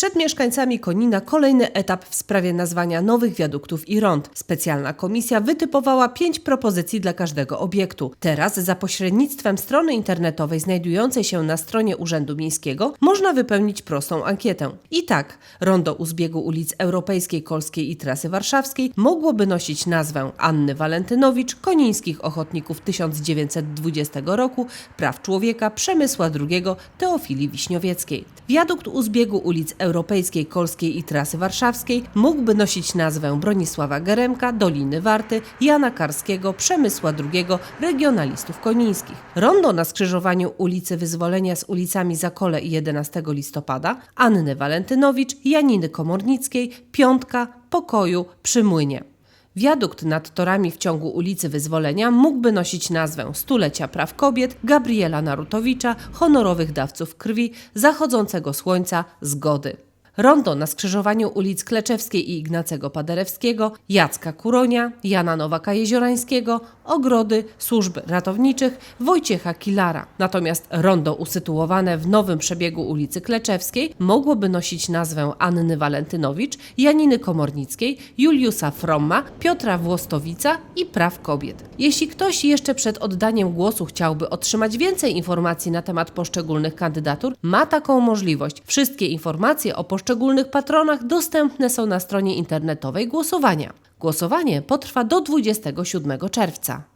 Przed mieszkańcami Konina kolejny etap w sprawie nazwania nowych wiaduktów i rond. Specjalna komisja wytypowała pięć propozycji dla każdego obiektu. Teraz za pośrednictwem strony internetowej znajdującej się na stronie Urzędu Miejskiego można wypełnić prostą ankietę. I tak, rondo u zbiegu ulic Europejskiej, Kolskiej i Trasy Warszawskiej mogłoby nosić nazwę Anny Walentynowicz, Konińskich Ochotników 1920 roku, Praw Człowieka, Przemysła II, Teofilii Wiśniowieckiej. Wiadukt u zbiegu ulic Europejskiej, Kolskiej i Trasy Warszawskiej mógłby nosić nazwę Bronisława Geremka, Doliny Warty, Jana Karskiego, Przemysła II, regionalistów konińskich. Rondo na skrzyżowaniu ulicy Wyzwolenia z ulicami Zakole i 11 listopada, Anny Walentynowicz, Janiny Komornickiej, Piątka, Pokoju, przy Młynie. Wiadukt nad torami w ciągu ulicy Wyzwolenia mógłby nosić nazwę Stulecia Praw Kobiet, Gabriela Narutowicza, honorowych dawców krwi, zachodzącego słońca, zgody. Rondo na skrzyżowaniu ulic Kleczewskiej i Ignacego Paderewskiego, Jacka Kuronia, Jana Nowaka-Jeziorańskiego, Ogrody, Służb Ratowniczych, Wojciecha Kilara. Natomiast rondo usytuowane w nowym przebiegu ulicy Kleczewskiej mogłoby nosić nazwę Anny Walentynowicz, Janiny Komornickiej, Juliusa Fromma, Piotra Włostowica i Praw Kobiet. Jeśli ktoś jeszcze przed oddaniem głosu chciałby otrzymać więcej informacji na temat poszczególnych kandydatur, ma taką możliwość. Wszystkie informacje o poszczególnych patronach dostępne są na stronie internetowej głosowania. Głosowanie potrwa do 27 czerwca.